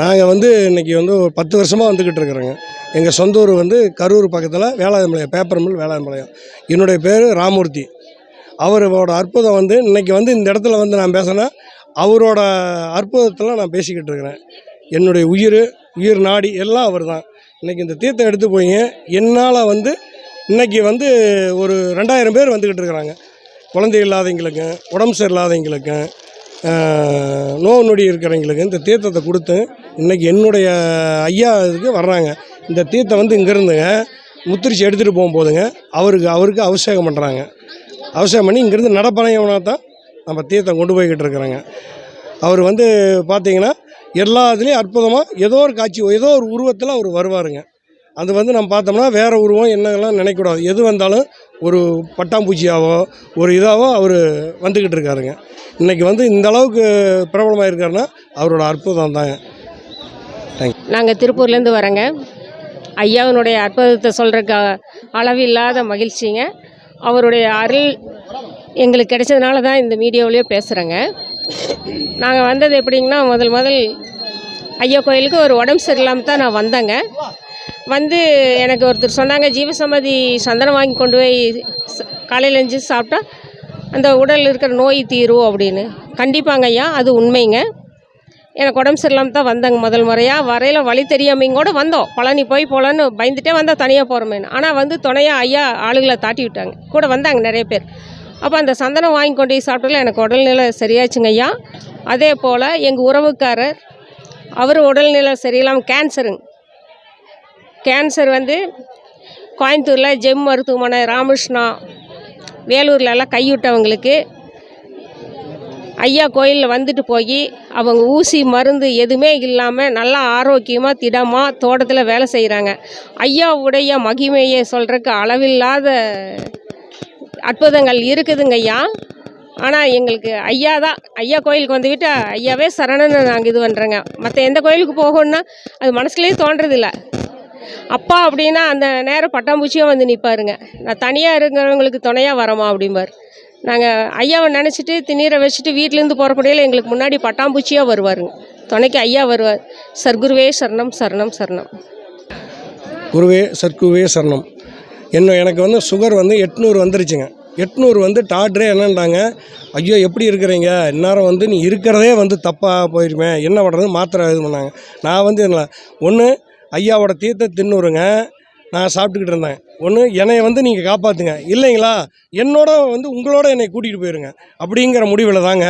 நாங்கள் வந்து இன்றைக்கி வந்து ஒரு பத்து வருஷமாக வந்துக்கிட்டு இருக்கிறோங்க. எங்கள் சொந்த ஊர் வந்து கரூர் பக்கத்தில் வேளாண்பாளையம் பேப்பர் மில் வேளாண்பாளையம் என்னுடைய பேர் ராமூர்த்தி. அவரோட அற்புதம் வந்து இன்றைக்கி வந்து இந்த இடத்துல வந்து நான் பேசினா அவரோட அற்புதத்தில் நான் பேசிக்கிட்டு இருக்கிறேன். என்னுடைய உயிர் உயிர் நாடி எல்லாம் அவர் தான் இன்றைக்கி இந்த தீர்த்தம் எடுத்து போய் என்னால் வந்து இன்றைக்கி வந்து ஒரு ரெண்டாயிரம் பேர் வந்துக்கிட்டு இருக்கிறாங்க. குழந்தை இல்லாதவங்களுக்கும் உடம்பு சரியில்லாதவங்களுக்கும் நோ நொடி இருக்கிறவங்களுக்கு இந்த தீர்த்தத்தை கொடுத்து இன்றைக்கி என்னுடைய ஐயா இதுக்கு வர்றாங்க. இந்த தீர்த்தம் வந்து இங்கேருந்துங்க முத்திரிச்சு எடுத்துகிட்டு போகும்போதுங்க அவருக்கு அவருக்கு அபிஷேகம் பண்ணுறாங்க அபிஷேகம் பண்ணி இங்கேருந்து நடப்பறையவனா தான் நம்ம தீர்த்தம் கொண்டு போய்கிட்டு இருக்கிறாங்க. அவர் வந்து பார்த்தீங்கன்னா எல்லா இதுலேயும் அற்புதமாக ஏதோ ஒரு காட்சி ஏதோ ஒரு உருவத்தில் அவர் வருவாருங்க. அது வந்து நம்ம பார்த்தோம்னா வேறு உருவம் என்னெல்லாம் நினைக்கக்கூடாது. எது வந்தாலும் ஒரு பட்டாம்பூச்சியாவோ ஒரு இதாவோ அவர் வந்துக்கிட்டு இருக்காருங்க. இன்றைக்கி வந்து இந்த அளவுக்கு பிரபலமாக இருக்காருன்னா அவரோட அற்புதம் தாங்க நாங்கள் திருப்பூர்லேருந்து வரோங்க. ஐயாவினுடைய அற்புதத்தை சொல்கிறக்கு அளவில்லாத மகிழ்ச்சிங்க. அவருடைய அருள் எங்களுக்கு கிடைச்சதுனால தான் இந்த மீடியாவிலேயே பேசுகிறேங்க நாங்கள் வந்தது எப்படிங்கன்னா முதல் முதல் ஐயா கோயிலுக்கு ஒரு உடம்பு சரியில்லாமல் தான் நான் வந்தேங்க. வந்து எனக்கு ஒருத்தர் சொன்னாங்க ஜீவசம்மதி சந்தனம் வாங்கி கொண்டு போய் ச- காலையில் எழுந்து சாப்பிட்டா அந்த உடலில் இருக்கிற நோய் தீரும் அப்படின்னு. கண்டிப்பாங்க ஐயா அது உண்மைங்க. எனக்கு உடம்பு சரியில்லாமல் தான் வந்தேங்க முதல் முறையாக வரையில் வழி தெரியாமையும் கூட வந்தோம். பழனி போய் போகலான்னு பயந்துட்டே வந்தால் தனியாக போகிறோமேனு ஆனால் வந்து துணையாக ஐயா ஆளுகளை தாட்டி விட்டாங்க. கூட வந்தாங்க நிறைய பேர். அப்போ அந்த சந்தனம் வாங்கி கொண்டு போய் சாப்பிட்டதில் எனக்கு உடல்நிலை சரியாச்சுங்க ஐயா. அதே போல் எங்கள் உறவுக்காரர் அவர் உடல்நிலை சரியில்லாமல் கேன்சருங்க கேன்சர் வந்து கோயம்புத்தூரில் ஜெம் மருத்துவமனை ராமகிருஷ்ணா வேலூர்லலாம் கைவிட்டவங்களுக்கு ஐயா கோயிலில் வந்துட்டு போய் அவங்க ஊசி மருந்து எதுவுமே இல்லாமல் நல்லா ஆரோக்கியமாக திடமாக தோட்டத்தில் வேலை செய்கிறாங்க ஐயாவுடைய மகிமையை சொல்கிறதுக்கு அளவில்லாத அற்புதங்கள் இருக்குதுங்க ஐயா. ஆனால் எங்களுக்கு ஐயா தான் ஐயா கோயிலுக்கு வந்து விட்டு ஐயாவே சரணன்னு நாங்கள் இது பண்ணுறோங்க மற்ற எந்த கோயிலுக்கு போகணுன்னா அது மனசுலேயே தோன்றதில்லை. அப்பா அப்படின்னா அந்த நேரம் பட்டாம்பூச்சியாக வந்து நிற்பாருங்க நான் தனியாக இருக்கிறவங்களுக்கு துணையாக வரமா அப்படிம்பார். நாங்கள் ஐயாவை நினச்சிட்டு திணீரை வச்சுட்டு வீட்டிலேருந்து போகிறப்படியில் எங்களுக்கு முன்னாடி பட்டாம்பூச்சியாக வருவாருங்க. துணைக்கு ஐயா வருவார். சர்க்குருவே சரணம் சரணம் சரணம். குருவே சர்க்குருவே சரணம். என்ன எனக்கு வந்து சுகர் வந்து எட்நூறு வந்துருச்சுங்க. எட்நூறு வந்து டாக்டரே என்னன்றாங்க ஐயோ எப்படி இருக்கிறீங்க? இந்நேரம் வந்து நீ இருக்கிறதே வந்து தப்பாக போயிருமே. என்ன பண்ணுறது மாத்திரை இது பண்ணாங்க. நான் வந்து என்ன ஒன்று ஐயாவோட தீர்த்த தின்னுருங்க. நான் சாப்பிட்டுக்கிட்டு இருந்தேன். ஒன்று என்னை வந்து நீங்கள் காப்பாற்றுங்க இல்லைங்களா? என்னோட வந்து உங்களோட என்னை கூட்டிகிட்டு போயிருங்க. அப்படிங்கிற முடிவில் தாங்க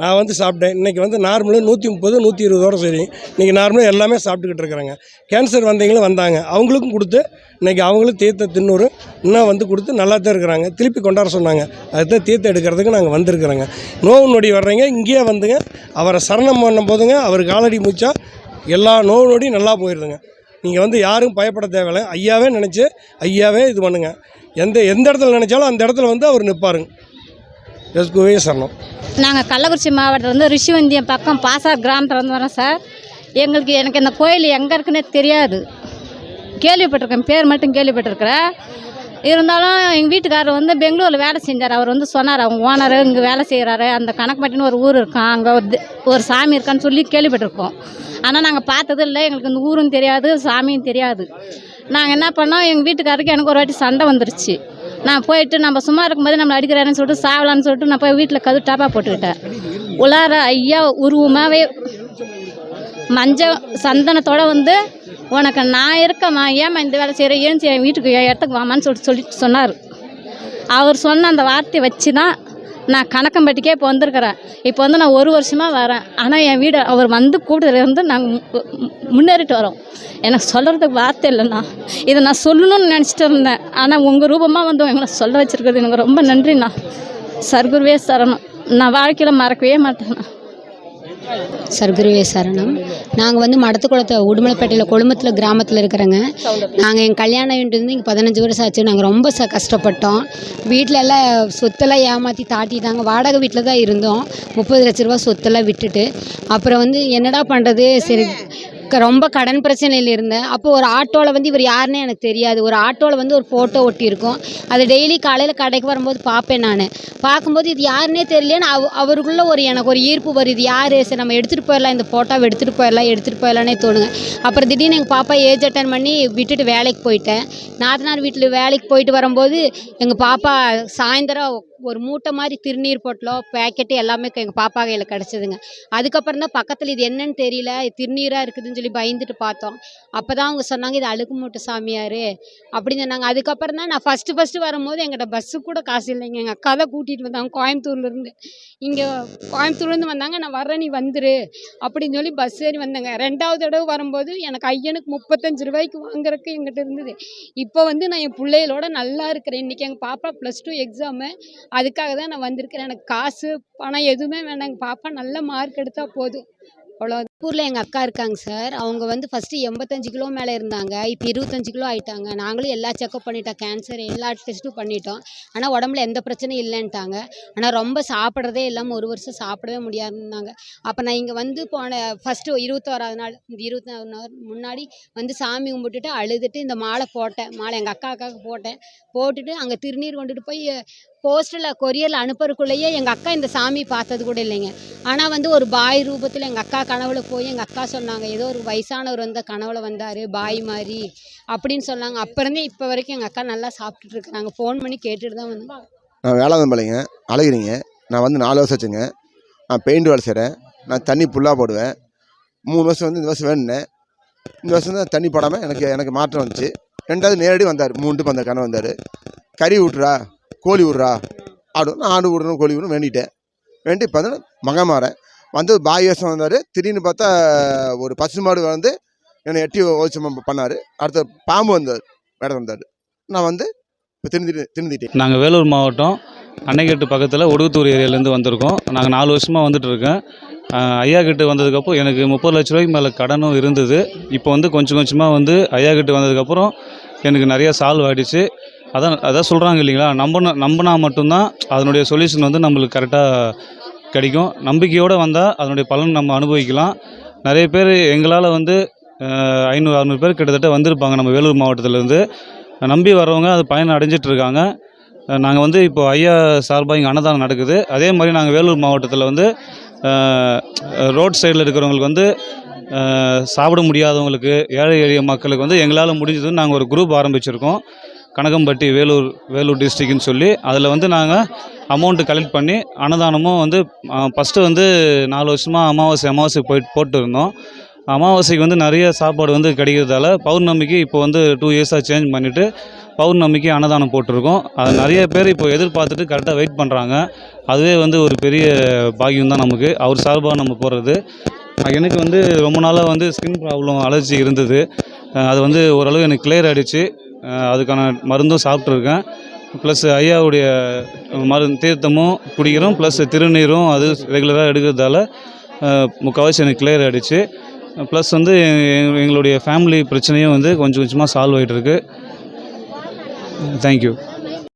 நான் வந்து சாப்பிட்டேன். இன்றைக்கி வந்து நார்மலாக நூற்றி முப்பது நூற்றி இருபதோட சரி. இன்றைக்கி நார்மலாக எல்லாமே சாப்பிட்டுக்கிட்டு இருக்கிறேங்க. கேன்சர் வந்தவங்களும் வந்தாங்க. அவங்களுக்கும் கொடுத்து இன்றைக்கி அவங்களும் தீர்த்த தின்னூறு இன்னும் வந்து கொடுத்து நல்லா தான் இருக்கிறாங்க. திருப்பி கொண்டாட சொன்னாங்க. அதுதான் தீர்த்த எடுக்கிறதுக்கு நாங்கள் வந்திருக்கிறோங்க. நோவு நொடி வர்றீங்க இங்கேயே வந்துங்க. அவரை சரணம் பண்ணும் போதுங்க அவர் காலடி மூச்சா எல்லா நோவு நொடியும் நல்லா போயிடுதுங்க நீங்கள் வந்து யாரும் பயப்பட தேவையில்லை. ஐயாவே நினச்சி ஐயாவே இது பண்ணுங்க. எந்த எந்த இடத்துல நினச்சாலும் அந்த இடத்துல வந்து அவர் நிற்பாருங்க எஸ்குவே சரணம். நாங்கள் கள்ளக்குறிச்சி மாவட்டத்துலேருந்து ரிஷிவந்தியம் பக்கம் பாசார் கிராமத்துலேருந்து வரோம் சார். எங்களுக்கு எனக்கு இந்த கோயில் எங்கே இருக்குன்னே தெரியாது. கேள்விப்பட்டிருக்கேன். பேர் மட்டும் கேள்விப்பட்டிருக்கிறேன். இருந்தாலும் எங்கள் வீட்டுக்காரர் வந்து பெங்களூரில் வேலை செஞ்சார். அவர் வந்து சொன்னார் அவங்க ஓனர் இங்கே வேலை செய்கிறாரு அந்த கணக்குப்பட்டின்னு ஒரு ஊர் இருக்கான் அங்கே ஒரு ஒரு சாமி இருக்கான்னு சொல்லி கேள்விப்பட்டிருக்கோம். ஆனால் நாங்கள் பார்த்தது இல்லை. எங்களுக்கு இந்த ஊரும் தெரியாது சாமியும் தெரியாது. நாங்கள் என்ன பண்ணோம் எங்கள் வீட்டுக்காரருக்கு எனக்கு ஒரு வாட்டி சண்டை வந்துருச்சு. நான் போயிட்டு நம்ம சும்மா இருக்கும்போது நம்மளை அடிக்கிறாருன்னு சொல்லிட்டு சாவலான்னு சொல்லிட்டு நான் போய் வீட்டில் கது டாப்பா போட்டுக்கிட்டேன். உலார ஐயா உருவமாகவே மஞ்சள் சந்தனத்தோடு வந்து உனக்கு நான் இருக்கம்மா ஏம்மா இந்த வேலை செய்கிறேன் ஏன் என் வீட்டுக்கு என் இடத்துக்கு வாமான்னு சொல்லிட்டு சொல்லிட்டு சொன்னார். அவர் சொன்ன அந்த வார்த்தையை வச்சு தான் நான் கணக்கம்பட்டிக்கே இப்போ வந்திருக்கிறேன். இப்போ வந்து நான் ஒரு வருஷமாக வரேன். ஆனால் என் வீடு அவர் வந்து கூட்டத்துலேருந்து நாங்கள் முன்னேறிட்டு வரோம். எனக்கு சொல்கிறதுக்கு வார்த்தை இல்லைண்ணா. இதை நான் சொல்லணும்னு நினச்சிட்டு இருந்தேன். ஆனால் உங்கள் ரூபமாக வந்து எங்களை சொல்ல வச்சுருக்கிறது எனக்கு ரொம்ப நன்றிண்ணா. சர்க்குருவே சரணம். நான் வாழ்க்கையில் மறக்கவே மாட்டேண்ணா. சர்க்குருவே சரணம். நாங்கள் வந்து மடத்துக்குளத்தை உடுமலைப்பேட்டையில் கொழுமத்தில் கிராமத்தில் இருக்கிறோங்க. நாங்கள் எங்கள் கல்யாணம் ஆகிட்டு வந்து இங்கே பதினஞ்சு வருஷம் ஆச்சு. நாங்கள் ரொம்ப ச கஷ்டப்பட்டோம். வீட்டில் எல்லாம் சொத்தெல்லாம் ஏமாற்றி தாட்டிட்டாங்க வாடகை வீட்டில் தான் இருந்தோம். முப்பது லட்ச ரூபா சொத்தெல்லாம் விட்டுட்டு. அப்புறம் வந்து என்னடா பண்ணுறது சரி ரொம்ப கடன் பிரச்சனையில் இருந்தேன். அப்போ ஒரு ஆட்டோவில் வந்து இவர் யாருன்னே எனக்கு தெரியாது. ஒரு ஆட்டோவில் வந்து ஒரு ஃபோட்டோ ஒட்டியிருக்கும். அது டெய்லி காலையில் கடைக்கு வரும்போது பார்ப்பேன் நான். பார்க்கும்போது இது யாருன்னே தெரியலன்னு அவ அவருக்குள்ளே ஒரு எனக்கு ஒரு ஈர்ப்பு வரும் இது யார்? சரி நம்ம எடுத்துகிட்டு போயிடலாம். இந்த ஃபோட்டோவை எடுத்துகிட்டு போயிடலாம் எடுத்துகிட்டு போயிடலானே தோணுங்க அப்புறம் திடீர்னு எங்கள் பாப்பா ஏஜ் அட்டன் பண்ணி விட்டுட்டு வேலைக்கு போயிட்டேன். நாத்தனார் வீட்டில் வேலைக்கு போயிட்டு வரும்போது எங்கள் பாப்பா சாயந்தரம் ஒரு மூட்டை மாதிரி திருநீர் பொட்டலம் பேக்கெட்டு எல்லாமே எங்கள் பாப்பா கையில் கிடச்சிதுங்க. அதுக்கப்புறம் தான் பக்கத்தில் இது என்னன்னு தெரியல திருநீராக இருக்குதுன்னு சொல்லி பயந்துட்டு பார்த்தோம். அப்போ தான் அவங்க சொன்னாங்க இது அழுக்கு மூட்டை சாமியார். அப்படின்னு சொன்னாங்க. அதுக்கப்புறம் தான் நான் ஃபஸ்ட்டு ஃபஸ்ட்டு வரும்போது எங்கள்கிட்ட பஸ்ஸு கூட காசு இல்லைங்க. எங்கள் அக்கா தான் கூட்டிகிட்டு வந்தாங்க கோயம்புத்தூர்லேருந்து. இங்கே கோயம்புத்தூர்லேருந்து வந்தாங்க நான் வர்றேன் நீ வந்துரு. அப்படின்னு சொல்லி பஸ் ஏறி வந்தேங்க. ரெண்டாவது தடவை வரும்போது எனக்கு ஐயனுக்கு முப்பத்தஞ்சு ரூபாய்க்கு வாங்குறதுக்கு எங்கிட்ட இருந்தது. இப்போ வந்து நான் என் பிள்ளைகளோட நல்லா இருக்கிறேன். இன்றைக்கி எங்கள் பாப்பா ப்ளஸ் டூ எக்ஸாமு அதுக்காக தான் நான் வந்திருக்கிறேன். எனக்கு காசு பணம் எதுவுமே வேணாம் பாப்பா நல்ல மார்க் எடுத்தால் போதும். அவ்வளோ திருப்பூரில் எங்கள் அக்கா இருக்காங்க சார். அவங்க வந்து ஃபஸ்ட்டு எண்பத்தஞ்சு கிலோ மேலே இருந்தாங்க. இப்போ இருபத்தஞ்சி கிலோ ஆயிட்டாங்க. நாங்களும் எல்லா செக்கப் பண்ணிட்டோம். கேன்சர் எல்லா டெஸ்ட்டும் பண்ணிட்டோம். ஆனால் உடம்புல எந்த பிரச்சனையும் இல்லைன்ட்டாங்க. ஆனால் ரொம்ப சாப்பிட்றதே இல்லாமல் ஒரு வருஷம் சாப்பிடவே முடியாதுன்னாங்க. அப்போ நான் இங்கே வந்து போன ஃபஸ்ட்டு இருபத்தோராது நாள் இந்த இருபத்தி நாள் முன்னாடி வந்து சாமி கும்பிட்டுட்டு அழுதுட்டு இந்த மாலை போட்டேன். மாலை எங்கள் அக்கா அக்காவுக்கு போட்டேன். போட்டுட்டு அங்கே திருநீர் கொண்டுட்டு போய் போஸ்ட்டில் கொரியரில் அனுப்புறதுக்குள்ளேயே எங்கள் அக்கா இந்த சாமி பார்த்தது கூட இல்லைங்க. ஆனால் வந்து ஒரு பாய் ரூபத்தில் எங்கள் அக்கா கனவுல போய் எங்கள் அக்கா சொன்னாங்க ஏதோ ஒரு வயசானவர் வந்த கனவுல வந்தார் பாய் மாதிரி அப்படின்னு சொன்னாங்க. அப்போ இருந்தே இப்போ வரைக்கும் எங்கள் அக்கா நல்லா சாப்பிட்டுட்டு இருக்கிறாங்க ஃபோன் பண்ணி கேட்டுட்டு தான் வந்து நான் வேளாங்கம்பாளையங்க அழகிரிங்க நான் வந்து நாலு வருஷம் வச்சுங்க நான் பெயிண்ட் வேலை செய்கிறேன் நான் தண்ணி ஃபுல்லாக போடுவேன். மூணு வருஷம் வந்து இந்த வருஷம் வேணுனேன் இந்த வருஷம் தான் தண்ணி போடாமல் எனக்கு எனக்கு மாற்றம் வந்துச்சு. ரெண்டாவது நேரடி வந்தார் மூணு வந்த அந்த கணவன் வந்தார். கறி விட்றா கோழி விட்றா ஆடு நான் ஆடு விடணும் கோழி விடணும் வேண்டிட்டேன். வேண்டி பார்த்தோன்னா வந்து மகமாறேன். வந்து பாய் வேஷம் வந்தார் திடீர்னு பார்த்தா ஒரு பசு மாடு வந்து என்னை எட்டி ஓச்சம் பண்ணார். அடுத்த பாம்பு வந்தார். வேட வந்தார். நான் வந்து இப்போ திருந்தி திருந்திட்டேன் நாங்கள் வேலூர் மாவட்டம் அன்னைக்கட்டு பக்கத்தில் ஒடுகுத்தூர் ஏரியாலேருந்து வந்திருக்கோம். நாங்கள் நாலு வருஷமாக வந்துட்டு இருக்கேன். ஐயா கிட்ட வந்ததுக்கப்புறம் எனக்கு முப்பது லட்ச ரூபாய்க்கு மேலே கடனும் இருந்தது. இப்போ வந்து கொஞ்சம் கொஞ்சமாக வந்து ஐயா கிட்ட வந்ததுக்கப்புறம் எனக்கு நிறையா சால்வ் ஆகிடுச்சு அதான் அதான் சொல்கிறாங்க இல்லைங்களா? நம்பின நம்பினா மட்டும்தான் அதனுடைய சொல்யூஷன் வந்து நம்மளுக்கு கரெக்டாக கிடைக்கும். நம்பிக்கையோடு வந்தால் அதனுடைய பலன் நம்ம அனுபவிக்கலாம். நிறைய பேர் எங்களால் வந்து ஐநூறு அறநூறு பேர் கிட்டத்தட்ட வந்திருப்பாங்க நம்ம வேலூர் மாவட்டத்திலேருந்து. நம்பி வரவங்க அது பயன் அடைஞ்சிட்டு இருக்காங்க. நாங்கள் வந்து இப்போ ஐயா சார்பாக இங்கே அன்னதானம் நடக்குது. அதே மாதிரி நாங்கள் வேலூர் மாவட்டத்தில் வந்து ரோட் சைடில் இருக்கிறவங்களுக்கு வந்து சாப்பிட முடியாதவங்களுக்கு ஏழை எளிய மக்களுக்கு வந்து எங்களால் முடிஞ்சதுன்னு நாங்கள் ஒரு குரூப் ஆரம்பிச்சிருக்கோம். கனகம்பட்டி வேலூர் வேலூர் டிஸ்ட்ரிக்னு சொல்லி அதில் வந்து நாங்கள் அமௌண்ட்டு கலெக்ட் பண்ணி அன்னதானமும் வந்து ஃபஸ்ட்டு வந்து நாலு வருஷமாக அமாவாசை அமாவாசை போயிட்டு போட்டு இருந்தோம் அமாவாசைக்கு வந்து நிறைய சாப்பாடு வந்து கிடைக்கிறதால பௌர்ணமிக்கு இப்போ வந்து டூ இயர்ஸாக சேஞ்ச் பண்ணிவிட்டு பௌர்ணமிக்கு அன்னதானம் போட்டிருக்கோம். அது நிறைய பேர் இப்போ எதிர்பார்த்துட்டு கரெக்டாக வெயிட் பண்ணுறாங்க அதுவே வந்து ஒரு பெரிய பாக்கியம் தான் நமக்கு. அவர் சார்பாக நம்ம போகிறது எனக்கு வந்து ரொம்ப நாளாக வந்து ஸ்கின் ப்ராப்ளம் அலர்ஜி இருந்தது. அது வந்து ஓரளவு எனக்கு கிளியர் ஆகிடுச்சு அதுக்கான மருந்தும் சாப்பிட்ருக்கேன் ப்ளஸ் ஐயாவுடைய மருந்து தீர்த்தமும் குடிக்கிறோம் ப்ளஸ் திருநீரும் அது ரெகுலராக எடுக்கிறதால முக்கால்வாசி எனக்கு கிளியர் ஆகிடுச்சு ப்ளஸ் வந்து எங்களுடைய ஃபேமிலி பிரச்சனையும் வந்து கொஞ்சம் கொஞ்சமாக சால்வ் ஆகிட்டு இருக்கு தேங்க்யூ